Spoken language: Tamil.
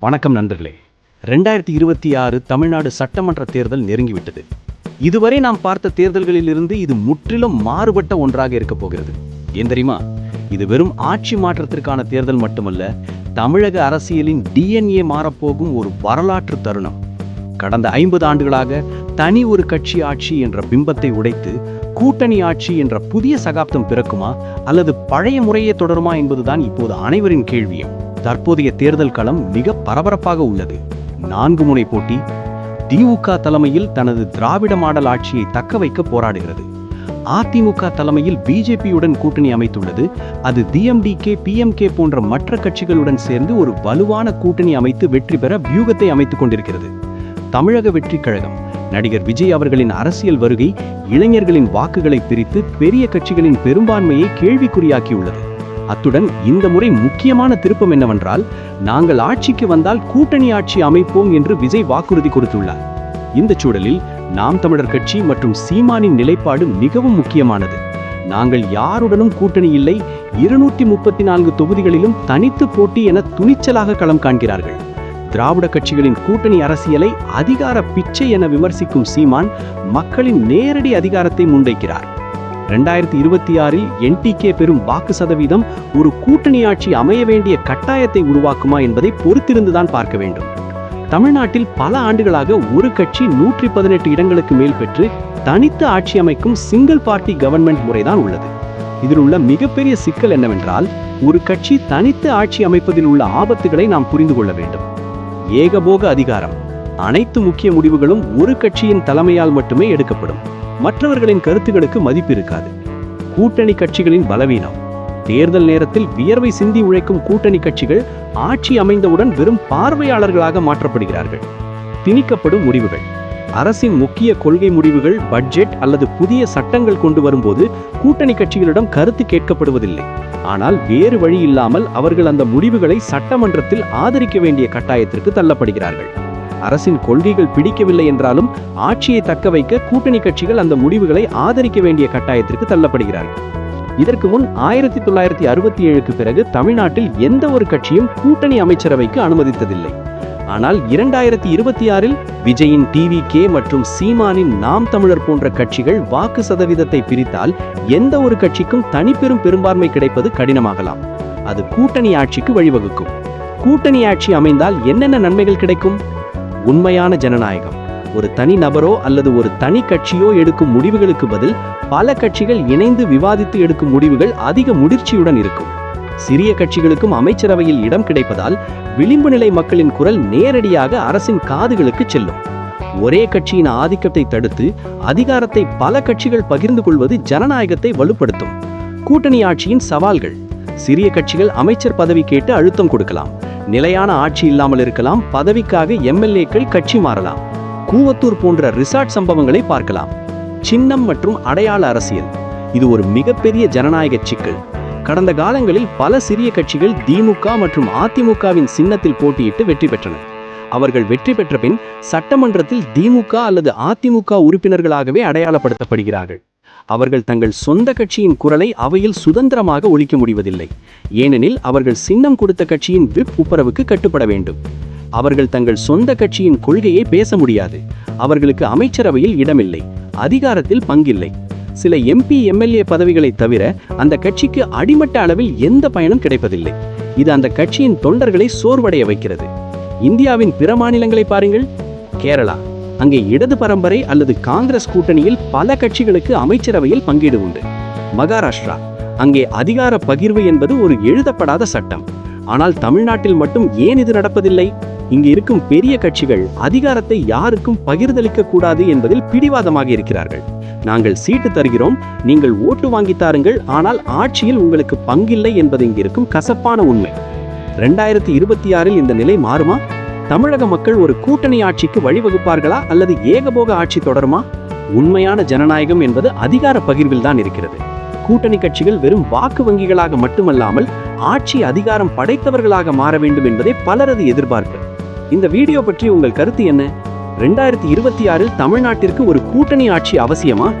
வணக்கம் நண்பர்களே. ரெண்டாயிரத்தி இருபத்தி ஆறு தமிழ்நாடு சட்டமன்ற தேர்தல் நெருங்கிவிட்டது. இதுவரை நாம் பார்த்த தேர்தல்களிலிருந்து இது முற்றிலும் மாறுபட்ட ஒன்றாக இருக்கப் போகிறது. ஏன் தெரியுமா? இது வெறும் ஆட்சி மாற்றத்திற்கான தேர்தல் மட்டுமல்ல தமிழக அரசியலின் டிஎன்ஏ மாறப்போகும் ஒரு வரலாற்று தருணம். கடந்த ஐம்பது ஆண்டுகளாக தனி ஒரு கட்சி ஆட்சி என்ற பிம்பத்தை உடைத்து கூட்டணி ஆட்சி என்ற புதிய சகாப்தம் பிறக்குமா அல்லது பழைய முறையே தொடருமா என்பதுதான் இப்போது அனைவரின் கேள்வியும். தற்போதைய தேர்தல் களம் மிக பரபரப்பாக உள்ளது. நான்கு முனை போட்டி திமுக தலைமையில் தனது திராவிட மாடல் ஆட்சியை தக்க வைக்க போராடுகிறது. அதிமுக தலைமையில் பிஜேபியுடன் கூட்டணி அமைத்துள்ளது. அது டிஎம்டிகே பிஎம்கே போன்ற மற்ற கட்சிகளுடன் சேர்ந்து ஒரு வலுவான கூட்டணி அமைத்து வெற்றி பெற வியூகத்தை அமைத்துக் கொண்டிருக்கிறது. தமிழக வெற்றி கழகம் நடிகர் விஜய் அவர்களின் அரசியல் வருகை இளைஞர்களின் வாக்குகளை பிரித்து பெரிய கட்சிகளின் பெரும்பான்மையை கேள்விக்குறியாக்கியுள்ளது. அத்துடன் இந்த முறை முக்கியமான திருப்பம் என்னவென்றால் நாங்கள் ஆட்சிக்கு வந்தால் கூட்டணி ஆட்சி அமைப்போம் என்று விஜய் வாக்குறுதி கொடுத்துள்ளார். இந்த சூழலில் நாம் தமிழர் கட்சி மற்றும் சீமானின் நிலைப்பாடு மிகவும் முக்கியமானது. நாங்கள் யாருடனும் கூட்டணி இல்லை இருநூற்றி முப்பத்தி நான்கு தொகுதிகளிலும் தனித்து போட்டி என துணிச்சலாக களம் காண்கிறார்கள். திராவிட கட்சிகளின் கூட்டணி அரசியலை அதிகார பிச்சை என விமர்சிக்கும் சீமான் மக்களின் நேரடி அதிகாரத்தை முன்வைக்கிறார். ரெண்டாயிரத்தி இருபத்தி ஆறில் என்டிகே பெறும் வாக்கு சதவீதம் ஒரு கூட்டணி ஆட்சி அமைய வேண்டிய கட்டாயத்தை உருவாக்குமா என்பதை பொறுத்திருந்துதான் பார்க்க வேண்டும். தமிழ்நாட்டில் பல ஆண்டுகளாக ஒரு கட்சி நூற்றி பதினெட்டு இடங்களுக்கு மேல் பெற்று தனித்து ஆட்சி அமைக்கும் சிங்கிள் பார்ட்டி கவர்மெண்ட் முறைதான் உள்ளது. இதில் உள்ள மிகப்பெரிய சிக்கல் என்னவென்றால் ஒரு கட்சி தனித்து ஆட்சி அமைப்பதில் உள்ள ஆபத்துகளை நாம் புரிந்து கொள்ள வேண்டும். ஏகபோக அதிகாரம். அனைத்து முக்கிய முடிவுகளும் ஒரு கட்சியின் தலைமையால் மட்டுமே எடுக்கப்படும். மற்றவர்களின் கருத்துகளுக்கு மதிப்பு இருக்காது. கூட்டணி கட்சிகளின் பலவீனம். தேர்தல் நேரத்தில் வியர்வை சிந்தி உழைக்கும் கூட்டணி கட்சிகள் ஆட்சி அமைந்தவுடன் வெறும் பார்வையாளர்களாக மாற்றப்படுகிறார்கள். திணிக்கப்படும் முடிவுகள். அரசின் முக்கிய கொள்கை முடிவுகள் பட்ஜெட் அல்லது புதிய சட்டங்கள் கொண்டு வரும்போது கூட்டணி கட்சிகளிடம் கருத்து கேட்கப்படுவதில்லை. ஆனால் வேறு வழி இல்லாமல் அவர்கள் அந்த முடிவுகளை சட்டமன்றத்தில் ஆதரிக்க வேண்டிய கட்டாயத்திற்கு தள்ளப்படுகிறார்கள். அரசின் கொள்கைகள் பிடிக்கவில்லை என்றாலும் ஆட்சியை தக்க வைக்க கூட்டணி கட்சிகள் அந்த முடிவுகளை ஆதரிக்க வேண்டிய கட்டாயத்திற்கு தள்ளப்படுகிறார்கள். இதற்கு முன் ஆயிரத்தி தொள்ளாயிரத்தி அறுபத்தி ஏழுக்கு பிறகு தமிழ்நாட்டில் எந்த ஒரு கட்சியும் கூட்டணி அமைச்சரவைக்கு அனுமதித்ததில்லை. ஆனால் இரண்டாயிரத்தி இருபத்தி ஆறில் விஜயின் டிவி கே மற்றும் சீமானின் நாம் தமிழர் போன்ற கட்சிகள் வாக்கு சதவீதத்தை பிரித்தால் எந்த ஒரு கட்சிக்கும் தனிப்பெரும் பெரும்பான்மை கிடைப்பது கடினமாகலாம். அது கூட்டணி ஆட்சிக்கு வழிவகுக்கும். கூட்டணி ஆட்சி அமைந்தால் என்னென்ன நன்மைகள் கிடைக்கும்? உண்மையான ஜனநாயகம். ஒரு தனி நபரோ அல்லது ஒரு தனி கட்சியோ எடுக்கும் முடிவுகளுக்கு பதில் பல கட்சிகள் இணைந்து விவாதித்து எடுக்கும் முடிவுகள் அதிக முதிர்ச்சியுடன் இருக்கும். சிறிய கட்சிகளுக்கும் அமைச்சரவையில் இடம் கிடைப்பதால் விளிம்பு நிலை மக்களின் குரல் நேரடியாக அரசின் காதுகளுக்கு செல்லும். ஒரே கட்சியின் ஆதிக்கத்தை தடுத்து அதிகாரத்தை பல கட்சிகள் பகிர்ந்து கொள்வது ஜனநாயகத்தை வலுப்படுத்தும். கூட்டணி ஆட்சியின் சவால்கள். சிறிய கட்சிகள் அமைச்சர் பதவி கேட்டு அழுத்தம் கொடுக்கலாம். நிலையான ஆட்சி இல்லாமல் இருக்கலாம் பதவிக்காக எம்எல்ஏக்கள் கட்சி மாறலாம். கூவத்தூர் போன்ற ரிசார்ட் சம்பவங்களை பார்க்கலாம். சின்னம் மற்றும் அடையாள அரசியல். இது ஒரு மிகப்பெரிய ஜனநாயக சிக்கல். கடந்த காலங்களில் பல சிறிய கட்சிகள் திமுக மற்றும் அதிமுகவின் சின்னத்தில் போட்டியிட்டு வெற்றி பெற்றன. அவர்கள் வெற்றி பெற்ற பின் சட்டமன்றத்தில் திமுக அல்லது அதிமுக உறுப்பினர்களாகவே அடையாளப்படுத்தப்படுகிறார்கள். அவர்கள் தங்கள் சொந்த கட்சியின் குரலை அவையில் சுதந்திரமாக ஒழிக்க முடிவதில்லை. ஏனெனில் அவர்கள் சின்னம் கொடுத்த கட்சியின் விப் உத்தரவுக்கு கட்டுப்பட வேண்டும். அவர்கள் தங்கள் சொந்த கட்சியின் கொள்கையை பேச முடியாது. அவர்களுக்கு அமைச்சரவையில் இடமில்லை. அதிகாரத்தில் பங்கில்லை. சில எம்பி எம்எல்ஏ பதவிகளை தவிர அந்த கட்சிக்கு அடிமட்ட அளவில் எந்த பயனும் கிடைப்பதில்லை. இது அந்த கட்சியின் தொண்டர்களை சோர்வடைய வைக்கிறது. இந்தியாவின் பிற மாநிலங்களை பாருங்கள். கேரளா. அங்கே இடது பரம்பரை அல்லது காங்கிரஸ் கூட்டணியில் பல கட்சிகளுக்கு அமைச்சரவையில் பங்கீடு உண்டு. மகாராஷ்டிரா. அங்கே அதிகார பகிர்வு என்பது ஒரு எழுதப்படாத சட்டம். ஆனால் தமிழ்நாட்டில் மட்டும் ஏன் இது நடப்பதில்லை? இங்கு இருக்கும் பெரிய கட்சிகள் அதிகாரத்தை யாருக்கும் பகிர்ந்தளிக்க கூடாது என்பதில் பிடிவாதமாக இருக்கிறார்கள். நாங்கள் சீட்டு தருகிறோம் நீங்கள் ஓட்டு வாங்கி தாருங்கள் ஆனால் ஆட்சியில் உங்களுக்கு பங்கில்லை என்பது இங்கு இருக்கும் கசப்பான உண்மை. ரெண்டாயிரத்தி இருபத்தி ஆறில் இந்த நிலை மாறுமா? தமிழக மக்கள் ஒரு கூட்டணி ஆட்சிக்கு வழிவகுப்பார்களா அல்லது ஏகபோக ஆட்சி தொடருமா? உண்மையான ஜனநாயகம் என்பது அதிகார பகிர்வில் தான் இருக்கிறது. கூட்டணி கட்சிகள் வெறும் வாக்கு வங்கிகளாக மட்டுமல்லாமல் ஆட்சி அதிகாரம் படைத்தவர்களாக மாற வேண்டும் என்பதே பலரது எதிர்பார்ப்பு. இந்த வீடியோ பற்றி உங்கள் கருத்து என்ன? ரெண்டாயிரத்தி இருபத்தி ஆறில் தமிழ்நாட்டிற்கு ஒரு கூட்டணி ஆட்சி அவசியமா?